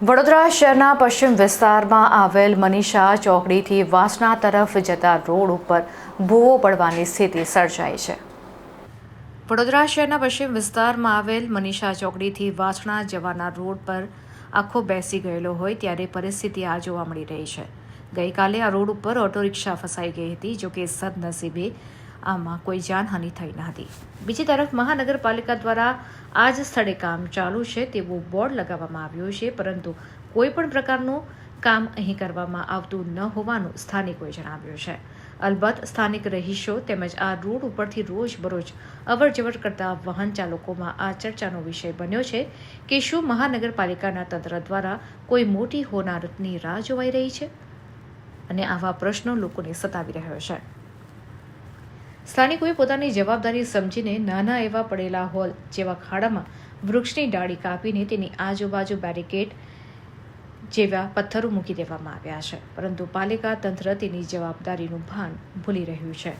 વડોદરા શહેરના પશ્ચિમ વિસ્તારમાં આવેલ મનીષા ચોકડીથી વાસણા તરફ જતા રોડ ઉપર ભૂવો પડવાની સ્થિતિ સર્જાઈ છે. વડોદરા શહેરના પશ્ચિમ વિસ્તારમાં આવેલ મનીષા ચોકડીથી વાસણા જવાના રોડ પર આખો બેસી ગયેલો હોય ત્યારે પરિસ્થિતિ આ જોવા મળી રહી છે. ગઈકાલે આ રોડ ઉપર ઓટો રિક્ષા ફસાઈ ગઈ હતી જોકે સદનસીબે આમાં કોઈ જાનહાનિ થઈ ન હતી. બીજી તરફ મહાનગરપાલિકા દ્વારા આ જ સ્થળે કામ ચાલુ છે તેવું બોર્ડ લગાવવામાં આવ્યું છે, પરંતુ કોઈ પણ પ્રકારનું કામ અહીં કરવામાં આવતું ન હોવાનું સ્થાનિકોએ જણાવ્યું છે. અલબત્ત સ્થાનિક રહીશો તેમજ આ રોડ ઉપરથી રોજબરોજ અવરજવર કરતા વાહન ચાલકોમાં આ ચર્ચાનો વિષય બન્યો છે કે શું મહાનગરપાલિકાના તંત્ર દ્વારા કોઈ મોટી હોનારતની રાહ જોવાઈ રહી છે? અને આવા પ્રશ્નો લોકોને સતાવી રહ્યો છે. સ્થાનિકોએ પોતાની જવાબદારી સમજીને નાના એવા પડેલા હોલ જેવા ખાડામાં વૃક્ષની ડાળી કાપીને તેની આજુબાજુ બેરિકેડ જેવા પથ્થરો મૂકી દેવામાં આવ્યા છે. પરંતુ પાલિકા તંત્ર તેની જવાબદારીનું ભાન ભૂલી રહ્યું છે.